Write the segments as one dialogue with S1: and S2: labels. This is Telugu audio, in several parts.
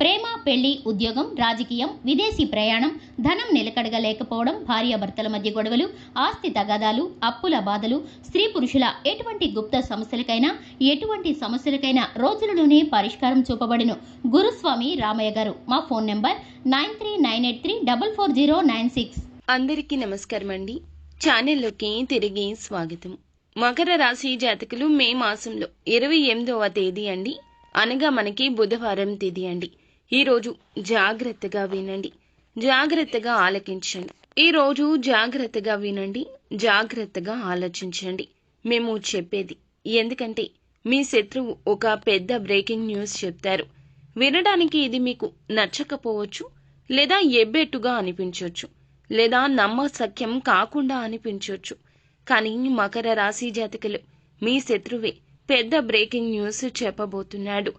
S1: ప్రేమ పెళ్ళి ఉద్యోగం రాజకీయం విదేశీ ప్రయాణం ధనం నిలకడగా లేకపోవడం భార్యాభర్తల మధ్య గొడవలు ఆస్తి తగాదాలు అప్పుల బాధలు స్త్రీ పురుషుల ఎటువంటి గుప్త సమస్యలకైనా ఎటువంటి సమస్యలకైనా రోజులలోనే పరిష్కారం చూపబడిను. గురుస్వామి రామయ్య గారు మా phone number nine three nine eight three double four zero nine six.
S2: అందరికీ నమస్కారం అండి. ఛానల్లోకి తిరిగి స్వాగతం. మకర రాశి జాతకులు మే మాసంలో ఇరవై ఎనిమిదవ తేదీ అండి. అనగా మనకి బుధవారం తేదీ అండి. ఈరోజు జాగ్రత్తగా వినండి. జాగ్రత్తగా ఆలకించండి. ఈ రోజు జాగ్రత్తగా వినండి. జాగ్రత్తగా ఆలోచించండి. మేము చెప్పేది ఎందుకంటే మీ శత్రువు ఒక పెద్ద బ్రేకింగ్ న్యూస్ చెప్తారు. వినడానికి ఇది మీకు నచ్చకపోవచ్చు లేదా ఎబ్బెట్టుగా అనిపించవచ్చు లేదా నమ్మసఖ్యం కాకుండా అనిపించవచ్చు కానీ మకర రాశి జాతకులు మీ శత్రువే పెద్ద బ్రేకింగ్ న్యూస్ చెప్పబోతున్నాడు.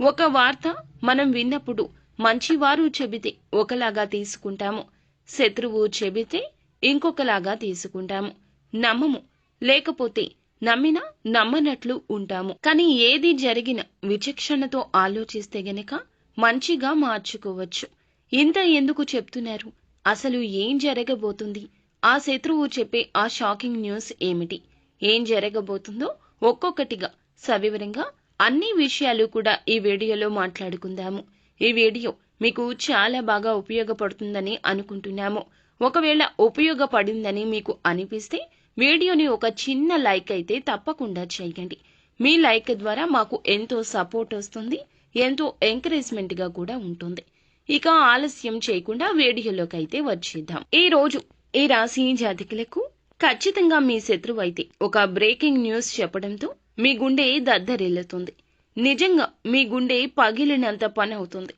S2: ఒక వార్త మనం విన్నప్పుడు మంచివారు చెబితే ఒకలాగా తీసుకుంటాము. శత్రువు చెబితే ఇంకొకలాగా తీసుకుంటాము. నమ్మము లేకపోతే నమ్మినా నమ్మనట్లు ఉంటాము. కానీ ఏది జరిగిన విచక్షణతో ఆలోచిస్తే గనక మంచిగా మార్చుకోవచ్చు. ఇంత ఎందుకు చెప్తున్నారు? అసలు ఏం జరగబోతుంది? ఆ శత్రువు చెప్పే ఆ షాకింగ్ న్యూస్ ఏమిటి? ఏం జరగబోతుందో ఒక్కొక్కటిగా సవివరంగా అన్ని విషయాలు కూడా ఈ వీడియోలో మాట్లాడుకుందాము. ఈ వీడియో మీకు చాలా బాగా ఉపయోగపడుతుందని అనుకుంటున్నాము. ఒకవేళ ఉపయోగపడిందని మీకు అనిపిస్తే వీడియోని ఒక చిన్న లైక్ అయితే తప్పకుండా చేయండి. మీ లైక్ ద్వారా మాకు ఎంతో సపోర్ట్ వస్తుంది ఎంతో ఎంకరేజ్మెంట్గా కూడా ఉంటుంది. ఇక ఆలస్యం చేయకుండా వీడియోలోకి అయితే వచ్చేద్దాం. ఈ రోజు ఈ రాశి జాతకులకు ఖచ్చితంగా మీ శత్రువు అయితే ఒక బ్రేకింగ్ న్యూస్ చెప్పడంతో మీ గుండె దద్దరిల్లుతుంది. నిజంగా మీ గుండె పగిలినంత పని అవుతుంది.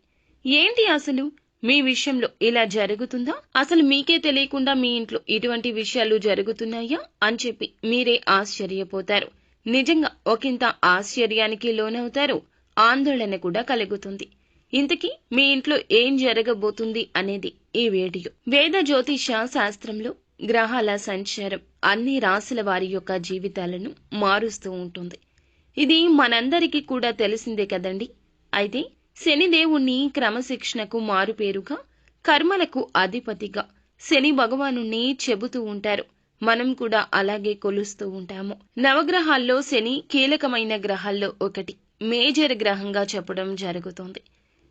S2: ఏంటి అసలు? మీ విషయంలో ఇలా జరుగుతుందా? అసలు మీకే తెలియకుండా మీ ఇంట్లో ఇటువంటి విషయాలు జరుగుతున్నాయా? అని చెప్పి మీరే ఆశ్చర్యపోతారు. నిజంగా ఒకంత ఆశ్చర్యానికి లోనవుతారు. ఆందోళన కూడా కలుగుతుంది. ఇంతకీ మీ ఇంట్లో ఏం జరగబోతుంది అనేది ఈ వీడియో. వేద జ్యోతిష శాస్త్రంలో గ్రహాల సంచారం అన్ని రాశుల వారి యొక్క జీవితాలను మారుస్తూ ఉంటుంది. ఇది మనందరికీ కూడా తెలిసిందే కదండి. అయితే శనిదేవుణ్ణి క్రమశిక్షణకు మారుపేరుగా కర్మలకు అధిపతిగా శని భగవాను చెబుతూ ఉంటారు. మనం కూడా అలాగే కొలుస్తూ ఉంటాము. నవగ్రహాల్లో శని కీలకమైన గ్రహాల్లో ఒకటి. మేజర్ గ్రహంగా చెప్పడం జరుగుతుంది.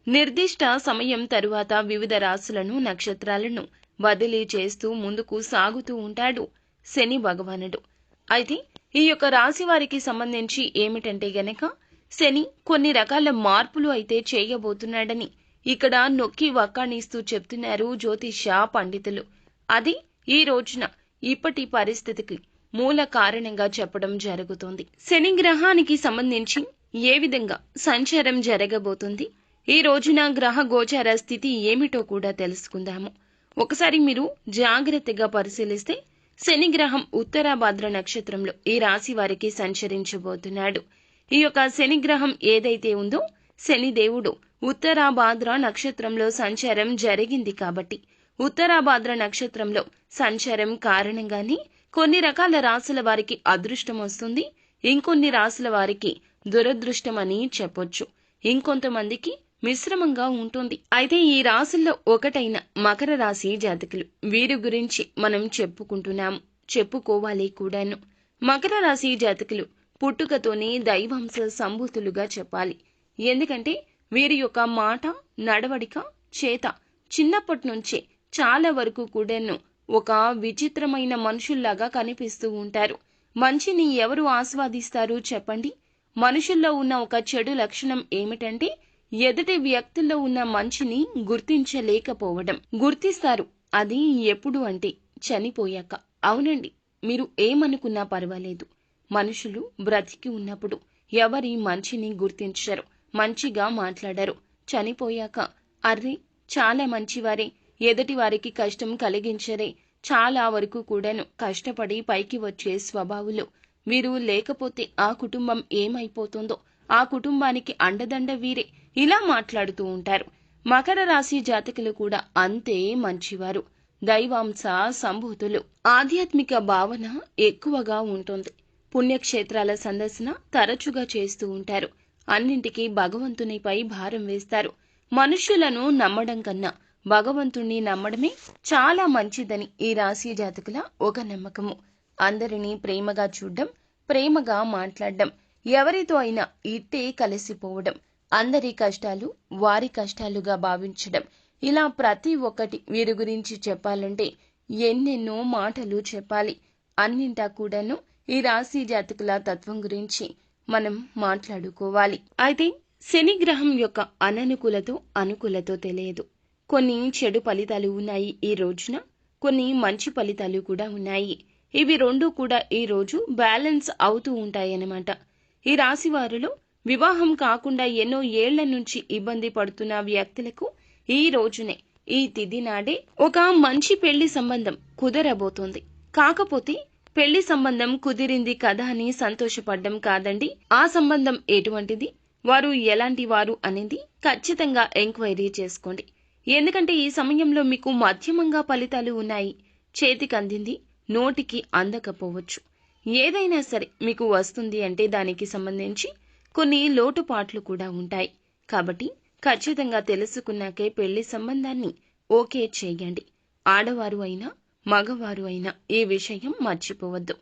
S2: నిర్దిష్ట సమయం తరువాత వివిధ రాశులను నక్షత్రాలను బదిలీ చేస్తూ ముందుకు సాగుతూ ఉంటాడు శని భగవానుడు. అయితే ఈ యొక్క రాశి వారికి సంబంధించి ఏమిటంటే గనక శని కొన్ని రకాల మార్పులు అయితే చేయబోతున్నాడని ఇక్కడ నొక్కి వక్కాణిస్తూ చెప్తున్నారు జ్యోతిష పండితులు. అది ఈ రోజున ఇప్పటి పరిస్థితికి మూల కారణంగా చెప్పడం జరుగుతోంది. శని గ్రహానికి సంబంధించి ఏ విధంగా సంచారం జరగబోతుంది? ఈ రోజున గ్రహ గోచార స్థితి ఏమిటో కూడా తెలుసుకుందాము. ఒకసారి మీరు జాగ్రత్తగా పరిశీలిస్తే శనిగ్రహం ఉత్తరాభాద్ర నక్షత్రంలో ఈ రాశి వారికి సంచరించబోతున్నాడు. ఈ యొక్క శనిగ్రహం ఏదైతే ఉందో శనిదేవుడు ఉత్తరాభాద్ర నక్షత్రంలో సంచారం జరిగింది కాబట్టి ఉత్తరాభాద్ర నక్షత్రంలో సంచారం కారణంగానే కొన్ని రకాల రాసుల వారికి అదృష్టం వస్తుంది. ఇంకొన్ని రాసుల వారికి దురదృష్టం అని చెప్పొచ్చు. ఇంకొంతమందికి మిశ్రమంగా ఉంటుంది. అయితే ఈ రాశుల్లో ఒకటైన మకర రాశి జాతకులు. వీరి గురించి మనం చెప్పుకుంటున్నాము చెప్పుకోవాలి కూడాను. మకర రాశి జాతకులు పుట్టుకతోనే దైవాంశ సంభూతులుగా చెప్పాలి. ఎందుకంటే వీరి యొక్క మాట నడవడిక చేత చిన్నప్పటి నుంచే చాలా వరకు కూడాను ఒక విచిత్రమైన మనుషుల్లాగా కనిపిస్తూ ఉంటారు. మంచిని ఎవరు ఆస్వాదిస్తారు చెప్పండి? మనుషుల్లో ఉన్న ఒక చెడు లక్షణం ఏమిటంటే ఎదుటి వ్యక్తుల్లో ఉన్న మంచిని గుర్తించలేకపోవడం. గుర్తిస్తారు. అది ఎప్పుడు అంటే చనిపోయాక. అవునండి మీరు ఏమనుకున్నా పర్వాలేదు. మనుషులు బ్రతికి ఉన్నప్పుడు ఎవరి మంచిని గుర్తించరు. మంచిగా మాట్లాడరు. చనిపోయాక అర్రే చాలా మంచివారే. ఎదుటి వారికి కష్టం కలిగించరే. చాలా వరకు కూడాను కష్టపడి పైకి వచ్చే స్వభావులు. వీరు లేకపోతే ఆ కుటుంబం ఏమైపోతుందో ఆ కుటుంబానికి అండదండ వీరే. ఇలా మాట్లాడుతూ ఉంటారు. మకర రాశి జాతకులు కూడా అంతే మంచివారు. దైవాంశ సంభూతులు. ఆధ్యాత్మిక భావన ఎక్కువగా ఉంటుంది. పుణ్యక్షేత్రాల సందర్శన తరచుగా చేస్తూ ఉంటారు. అన్నింటికీ భగవంతునిపై భారం వేస్తారు. మనుష్యులను నమ్మడం కన్నా భగవంతుణ్ణి నమ్మడమే చాలా మంచిదని ఈ రాశి జాతకుల ఒక నమ్మకము. అందరినీ ప్రేమగా చూడడం ప్రేమగా మాట్లాడడం ఎవరితో అయినా ఇట్టే కలిసిపోవడం అందరి కష్టాలు వారి కష్టాలుగా భావించడం. ఇలా ప్రతి ఒక్కటి వీరి గురించి చెప్పాలంటే ఎన్నెన్నో మాటలు చెప్పాలి. అన్నింటా కూడాను ఈ రాశి జాతకుల తత్వం గురించి మనం మాట్లాడుకోవాలి. అయితే శని గ్రహం యొక్క అననుకూలతో అనుకూలతో తెలియదు. కొన్ని చెడు ఫలితాలు ఉన్నాయి ఈ రోజున కొన్ని మంచి ఫలితాలు కూడా ఉన్నాయి. ఇవి రెండు కూడా ఈ రోజు బ్యాలెన్స్ అవుతూ ఉంటాయన్నమాట. ఈ రాశి వారిలో వివాహం కాకుండా ఎన్నో ఏళ్ళ నుంచి ఇబ్బంది పడుతున్న వ్యక్తులకు ఈ రోజునే ఈ తిథి నాడే ఒక మంచి పెళ్ళి సంబంధం కుదరబోతోంది. కాకపోతే పెళ్ళి సంబంధం కుదిరింది కదా అని సంతోషపడ్డం కాదండి. ఆ సంబంధం ఎటువంటిది? వారు ఎలాంటి వారు అనేది ఖచ్చితంగా ఎంక్వైరీ చేసుకోండి. ఎందుకంటే ఈ సమయంలో మీకు మధ్యమంగా ఫలితాలు ఉన్నాయి. చేతికి అందింది నోటికి అందకపోవచ్చు. ఏదైనా సరే మీకు వస్తుంది అంటే దానికి సంబంధించి కొన్ని లోటుపాట్లు కూడా ఉంటాయి. కాబట్టి ఖచ్చితంగా తెలుసుకున్నాకే పెళ్ళి సంబంధాన్ని ఓకే చేయండి. ఆడవారు అయినా మగవారు అయినా ఈ విషయం మర్చిపోవద్దు.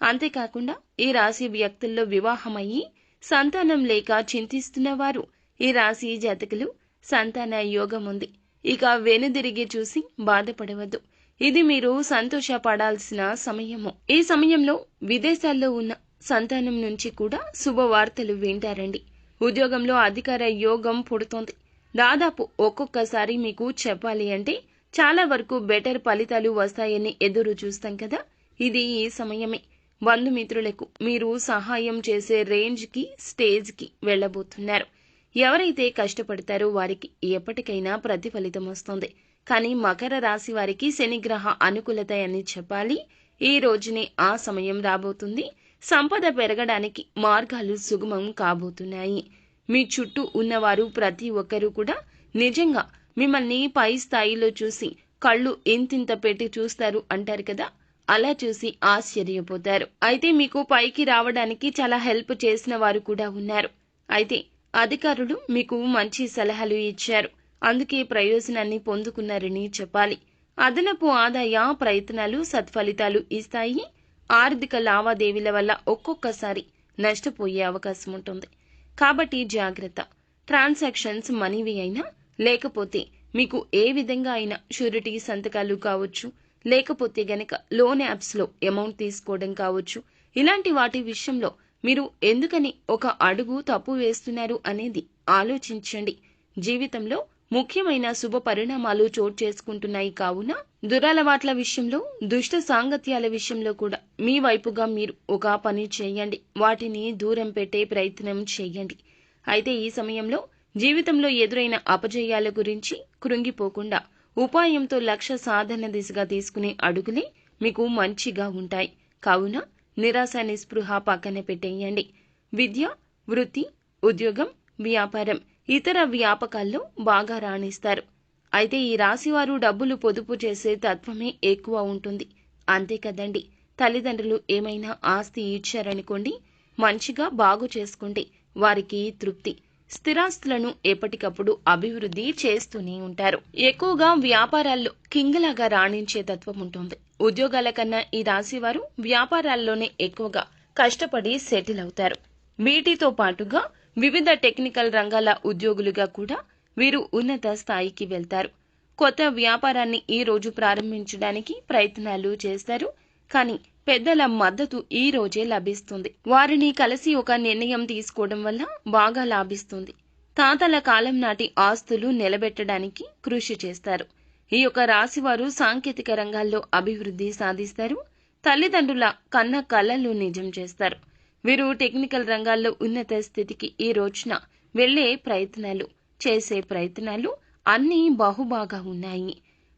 S2: అంతేకాకుండా ఈ రాశి వ్యక్తుల్లో వివాహమయ్యి సంతానం లేక చింతిస్తున్న వారు ఈ రాశి జాతకులు సంతాన యోగం ఉంది. ఇక వెనుదిరిగి చూసి బాధపడవద్దు. ఇది మీరు సంతోషపడాల్సిన సమయము. ఈ సమయంలో విదేశాల్లో ఉన్న సంతానం నుంచి కూడా శుభవార్తలు వింటారండి. ఉద్యోగంలో అధికార యోగం పుడుతోంది. దాదాపు ఒక్కొక్కసారి మీకు చెప్పాలి అంటే చాలా వరకు బెటర్ ఫలితాలు వస్తాయని ఎదురు చూస్తాం కదా. ఇది ఈ సమయమే. బంధుమిత్రులకు మీరు సహాయం చేసే రేంజ్కి స్టేజ్కి వెళ్ళబోతున్నారు. వెళ్ళబోతున్నారు ఎవరైతే కష్టపడతారో వారికి ఎప్పటికైనా ప్రతిఫలితం వస్తుంది. కానీ మకర రాశి వారికి శనిగ్రహ అనుకూలత అని చెప్పాలి. ఈ రోజునే ఆ సమయం రాబోతుంది. సంపద పెరగడానికి మార్గాలు సుగమం కాబోతున్నాయి. మీ చుట్టూ ఉన్నవారు ప్రతి ఒక్కరూ కూడా నిజంగా మిమ్మల్ని పై స్థాయిలో చూసి కళ్ళు ఇంతింత పెట్టి చూస్తారు అంటారు కదా? అలా చూసి ఆశ్చర్యపోతారు. అయితే మీకు పైకి రావడానికి చాలా హెల్ప్ చేసిన వారు కూడా ఉన్నారు. అయితే అధికారులు మీకు మంచి సలహాలు ఇచ్చారు. అందుకే ప్రయోజనాన్ని పొందుకున్నారని చెప్పాలి. అదనపు ఆదాయ ప్రయత్నాలు సత్ఫలితాలు ఇస్తాయి. ఆర్థిక లావాదేవీల వల్ల ఒక్కొక్కసారి నష్టపోయే అవకాశం ఉంటుంది. కాబట్టి జాగ్రత్త. ట్రాన్సాక్షన్స్ మనీవి అయినా లేకపోతే మీకు ఏ విధంగా అయినా షూరిటీ సంతకాలు కావచ్చు లేకపోతే గనక లోన్ యాప్స్లో అమౌంట్ తీసుకోవడం కావచ్చు ఇలాంటి వాటి విషయంలో మీరు ఎందుకని ఒక అడుగు తప్పు వేస్తున్నారు అనేది ఆలోచించండి. జీవితంలో ముఖ్యమైన శుభ పరిణామాలు చోటు చేసుకుంటున్నాయి కావున దురలవాట్ల విషయంలో దుష్ట సాంగత్యాల విషయంలో కూడా మీ వైపుగా మీరు ఒక పని చేయండి. వాటిని దూరం పెట్టే ప్రయత్నం చేయండి. అయితే ఈ సమయంలో జీవితంలో ఎదురైన అపజయాల గురించి కృంగిపోకుండా ఉపాయంతో లక్ష్య సాధన దిశగా తీసుకునే అడుగులే మీకు మంచిగా ఉంటాయి. కావున నిరాశ నిస్పృహ పక్కన పెట్టేయండి. విద్య వృత్తి ఉద్యోగం వ్యాపారం ఇతర వ్యాపకాల్లో బాగా రాణిస్తారు. అయితే ఈ రాశివారు డబ్బులు పొదుపు చేసే తత్వమే ఎక్కువ ఉంటుంది. అంతే కదండి. తల్లిదండ్రులు ఏమైనా ఆస్తి ఇచ్చారనుకోండి మంచిగా బాగు చేసుకుంటే వారికి తృప్తి. స్థిరాస్తులను ఎప్పటికప్పుడు అభివృద్ధి చేస్తూనే ఉంటారు. ఎక్కువగా వ్యాపారాల్లో కింగలాగా రాణించే తత్వం ఉంటుంది. ఉద్యోగాల కన్నా ఈ రాశివారు వ్యాపారాల్లోనే ఎక్కువగా కష్టపడి సెటిల్ అవుతారు. వీటితో పాటుగా వివిధ టెక్నికల్ రంగాల ఉద్యోగులుగా కూడా వీరు ఉన్నత స్థాయికి వెళ్తారు. కొత్త వ్యాపారాన్ని ఈ రోజు ప్రారంభించడానికి ప్రయత్నాలు చేస్తారు. కానీ పెద్దల మద్దతు ఈ రోజే లభిస్తుంది. వారిని కలిసి ఒక నిర్ణయం తీసుకోవడం వల్ల బాగా లాభిస్తుంది. తాతల కాలం నాటి ఆస్తులు నిలబెట్టడానికి కృషి చేస్తారు. ఈ యొక్క రాశివారు సాంకేతిక రంగాల్లో అభివృద్ధి సాధిస్తారు. తల్లిదండ్రుల కన్న కలలు నిజం చేస్తారు. వీరు టెక్నికల్ రంగాల్లో ఉన్నత స్థితికి ఈ రోజున వెళ్ళే ప్రయత్నాలు చేసే ప్రయత్నాలు అన్నీ బహుబాగా ఉన్నాయి.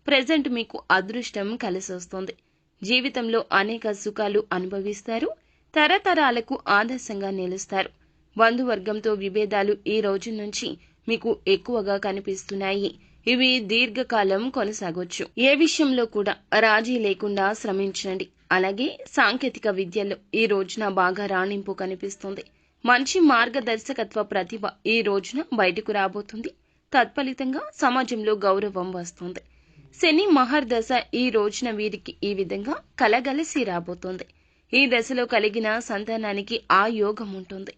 S2: ప్రజెంట్ మీకు అదృష్టం కలిసొస్తుంది. జీవితంలో అనేక సుఖాలు అనుభవిస్తారు తరతరాలకు ఆదర్శంగా నిలుస్తారు. బంధువర్గంతో విభేదాలు ఈ రోజు నుంచి మీకు ఎక్కువగా కనిపిస్తున్నాయి. ఇవి దీర్ఘకాలం కొనసాగొచ్చు. ఏ విషయంలో కూడా రాజీ లేకుండా శ్రమించండి. అలాగే సాంకేతిక విద్యలో ఈ రోజున బాగా రాణింపు కనిపిస్తుంది. మంచి మార్గదర్శకత్వ ప్రతిభ ఈ రోజున బయటకు రాబోతుంది. తత్ఫలితంగా సమాజంలో గౌరవం వస్తుంది. శని మహర్దశ ఈ రోజున వీరికి ఈ విధంగా కలగలిసి రాబోతోంది. ఈ దశలో కలిగిన సంతానానికి ఆ యోగం ఉంటుంది.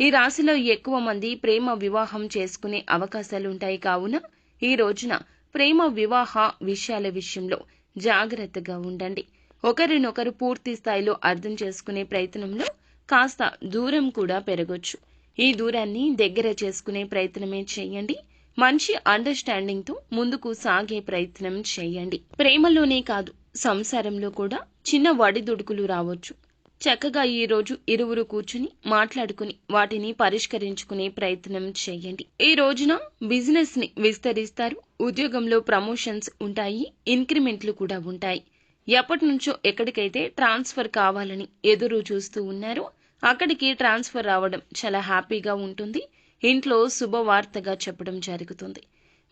S2: ఈ రాశిలో ఎక్కువ మంది ప్రేమ వివాహం చేసుకునే అవకాశాలుంటాయి కావున ఈ రోజున ప్రేమ వివాహ విషయాల విషయంలో జాగ్రత్తగా ఉండండి. ఒకరినొకరు పూర్తి స్థాయిలో అర్థం చేసుకునే ప్రయత్నంలో కాస్త దూరం కూడా పెరగొచ్చు. ఈ దూరాన్ని దగ్గర చేసుకునే ప్రయత్నమే చేయండి. మంచి అండర్స్టాండింగ్తో ముందుకు సాగే ప్రయత్నం చేయండి. ప్రేమలోనే కాదు సంసారంలో కూడా చిన్న వడిదుడుకులు రావచ్చు. చక్కగా ఈ రోజు ఇరువురు కూర్చుని మాట్లాడుకుని వాటిని పరిష్కరించుకునే ప్రయత్నం చేయండి. ఈ రోజున బిజినెస్ని విస్తరిస్తారు ఉద్యోగంలో ప్రమోషన్స్ ఉంటాయి ఇంక్రిమెంట్లు కూడా ఉంటాయి. ఎప్పటి నుంచో ఎక్కడికైతే ట్రాన్స్ఫర్ కావాలని ఎదురు చూస్తూ ఉన్నారో అక్కడికి ట్రాన్స్ఫర్ రావడం చాలా హ్యాపీగా ఉంటుంది. ఇంట్లో శుభవార్తగా చెప్పడం జరుగుతుంది.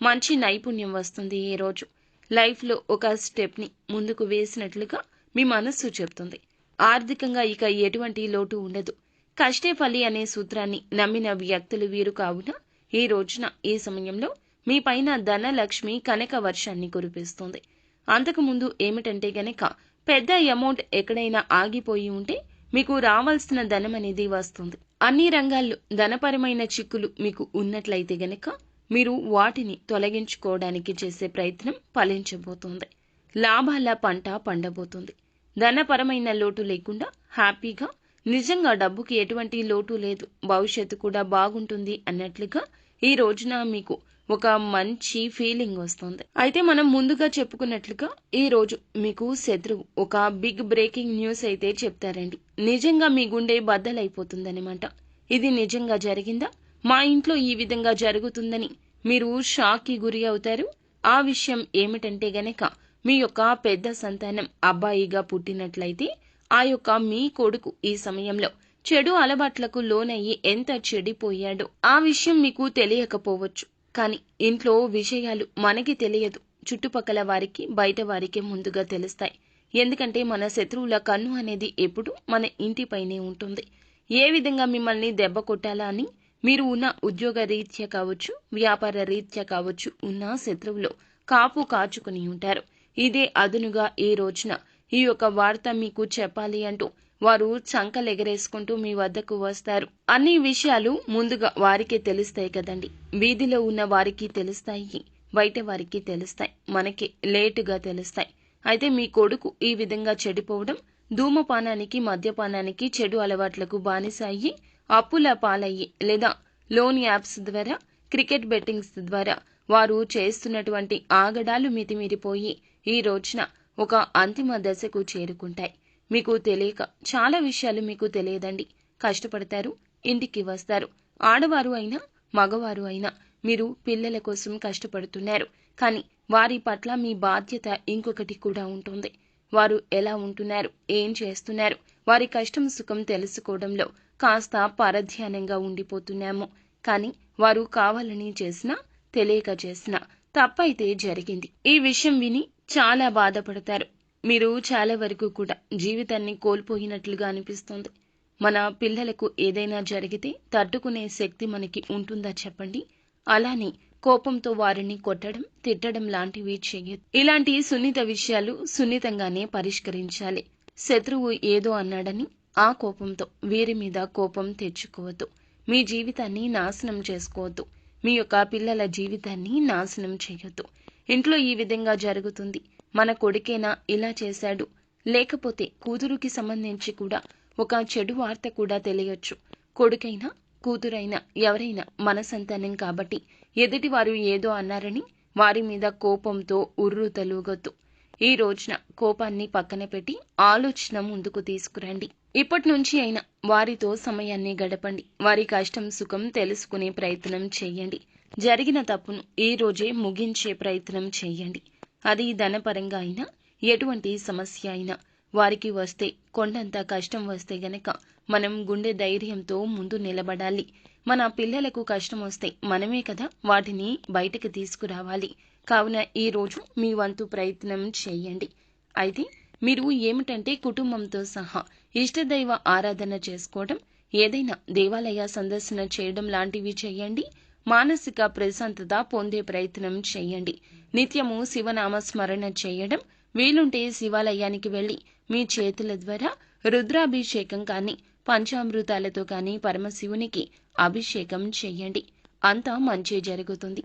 S2: మంచి నైపుణ్యం వస్తుంది ఈ రోజు. లైఫ్లో ఒక స్టెప్ని ముందుకు వేసినట్లుగా మీ మనస్సు చెప్తుంది ఆర్థికంగా ఇక ఎటువంటి లోటు ఉండదు. కష్టే ఫలి అనే సూత్రాన్ని నమ్మిన వ్యక్తులు వీరు కావున ఈ రోజున ఈ సమయంలో మీ పైన ధనలక్ష్మి కనక వర్షాన్ని కురిపిస్తుంది. అంతకుముందు ఏమిటంటే గనక పెద్ద అమౌంట్ ఎక్కడైనా ఆగిపోయి ఉంటే మీకు రావాల్సిన ధనం అనేది వస్తుంది. అన్ని రంగాల్లో ధనపరమైన చిక్కులు మీకు ఉన్నట్లయితే గనక మీరు వాటిని తొలగించుకోవడానికి చేసే ప్రయత్నం ఫలించబోతోంది. లాభాల పంట పండబోతుంది. ధనపరమైన లోటు లేకుండా హ్యాపీగా నిజంగా డబ్బుకి ఎటువంటి లోటు లేదు భవిష్యత్తు కూడా బాగుంటుంది అన్నట్లుగా ఈ రోజున మీకు ఒక మంచి ఫీలింగ్ వస్తుంది. అయితే మనం ముందుగా చెప్పుకున్నట్లుగా ఈ రోజు మీకు శత్రువు ఒక బిగ్ బ్రేకింగ్ న్యూస్ అయితే చెప్తారండి. నిజంగా మీ గుండె బద్దలైపోతుందనమాట ఇది నిజంగా జరిగిందా? మా ఇంట్లో ఈ విధంగా జరుగుతుందని మీరు షాక్కి గురి అవుతారు. ఆ విషయం ఏమిటంటే గనక మీ యొక్క పెద్ద సంతానం అబ్బాయిగా పుట్టినట్లయితే ఆ యొక్క మీ కొడుకు ఈ సమయంలో చెడు అలవాట్లకు లోనయ్యి ఎంత చెడిపోయాడో ఆ విషయం మీకు తెలియకపోవచ్చు. కానీ ఇంట్లో విషయాలు మనకి తెలియదు. చుట్టుపక్కల వారికి బయట వారికి ముందుగా తెలుస్తాయి. ఎందుకంటే మన శత్రువుల కన్ను అనేది ఎప్పుడు మన ఇంటిపైనే ఉంటుంది. ఏ విధంగా మిమ్మల్ని దెబ్బ కొట్టాలా అని మీరు ఉన్న ఉద్యోగ రీత్యా కావచ్చు వ్యాపార రీత్యా కావచ్చు ఉన్న శత్రువులు కాపు కాచుకుని ఉంటారు. ఇదే అదునుగా ఈ రోజున ఈ యొక్క వార్త మీకు చెప్పాలి అంటూ వారు చంకలెగరేసుకుంటూ మీ వద్దకు వస్తారు. అన్ని విషయాలు ముందుగా వారికే తెలుస్తాయి కదండి. వీధిలో ఉన్న వారికి తెలుస్తాయి బయట వారికి తెలుస్తాయి మనకి లేటుగా తెలుస్తాయి. అయితే మీ కొడుకు ఈ విధంగా చెడిపోవడం ధూమపానానికి మద్యపానానికి చెడు అలవాట్లకు బానిస అయ్యి అప్పుల పాలయ్యి లేదా లోన్ యాప్స్ ద్వారా క్రికెట్ బెట్టింగ్స్ ద్వారా వారు చేస్తున్నటువంటి ఆగడాలు మితిమీరిపోయి ఈ రోజున ఒక అంతిమ దశకు చేరుకుంటాయి. మీకు తెలియక చాలా విషయాలు మీకు తెలియదండి. కష్టపడతారు ఇంటికి వస్తారు. ఆడవారు అయినా మగవారు అయినా మీరు పిల్లల కోసం కష్టపడుతున్నారు. కానీ వారి పట్ల మీ బాధ్యత ఇంకొకటి కూడా ఉంటుంది. వారు ఎలా ఉంటున్నారు? ఏం చేస్తున్నారు? వారి కష్టం సుఖం తెలుసుకోవడంలో కాస్త పరధ్యానంగా ఉండిపోతున్నాము. కానీ వారు కావాలని చేసినా తెలియక చేసినా తప్పైతే జరిగింది. ఈ విషయం విని చాలా బాధపడతారు. మీరు చాలా వరకు కూడా జీవితాన్ని కోల్పోయినట్లుగా అనిపిస్తుంది. మన పిల్లలకు ఏదైనా జరిగితే తట్టుకునే శక్తి మనకి ఉంటుందా చెప్పండి. అలానే కోపంతో వారిని కొట్టడం తిట్టడం లాంటివి చేయదు ఇలాంటి సున్నిత విషయాలు సున్నితంగానే పరిష్కరించాలి. శత్రువు ఏదో అన్నాడని ఆ కోపంతో వీరి మీద కోపం తెచ్చుకోవద్దు. మీ జీవితాన్ని నాశనం చేసుకోవద్దు. మీ యొక్క పిల్లల జీవితాన్ని నాశనం చేయొద్దు. ఇంట్లో ఈ విధంగా జరుగుతుంది. మన కొడుకేనా ఇలా చేశాడు. లేకపోతే కూతురుకి సంబంధించి కూడా ఒక చెడు వార్త కూడా తెలియచ్చు. కొడుకైనా కూతురైనా ఎవరైనా మన సంతానం కాబట్టి ఎదుటివారు ఏదో అన్నారని వారి మీద కోపంతో ఉర్రు తలుగొద్దు. ఈ రోజున కోపాన్ని పక్కన పెట్టి ఆలోచన ముందుకు తీసుకురండి. ఇప్పటి నుంచి అయినా వారితో సమయాన్ని గడపండి. వారి కష్టం సుఖం తెలుసుకునే ప్రయత్నం చేయండి. జరిగిన తప్పును ఈ రోజే ముగించే ప్రయత్నం చేయండి. అది ధనపరంగా అయినా ఎటువంటి సమస్య అయినా వారికి వస్తే కొండంత కష్టం వస్తే గనక మనం గుండె ధైర్యంతో ముందు నిలబడాలి. మన పిల్లలకు కష్టం వస్తే మనమే కదా వాటిని బయటకు తీసుకురావాలి. కావున ఈరోజు మీ వంతు ప్రయత్నం చేయండి. అయితే మీరు ఏమిటంటే కుటుంబంతో సహా ఇష్టదైవ ఆరాధన చేసుకోవడం ఏదైనా దేవాలయ సందర్శన చేయడం లాంటివి చేయండి. మానసిక ప్రశాంతత పొందే ప్రయత్నం చేయండి. నిత్యము శివనామ స్మరణ చేయడం వీలుంటే శివాలయానికి వెళ్ళి మీ చేతుల ద్వారా రుద్రాభిషేకం కానీ పంచామృతాలతో కానీ పరమశివునికి అభిషేకం చేయండి. అంతా మంచి జరుగుతుంది.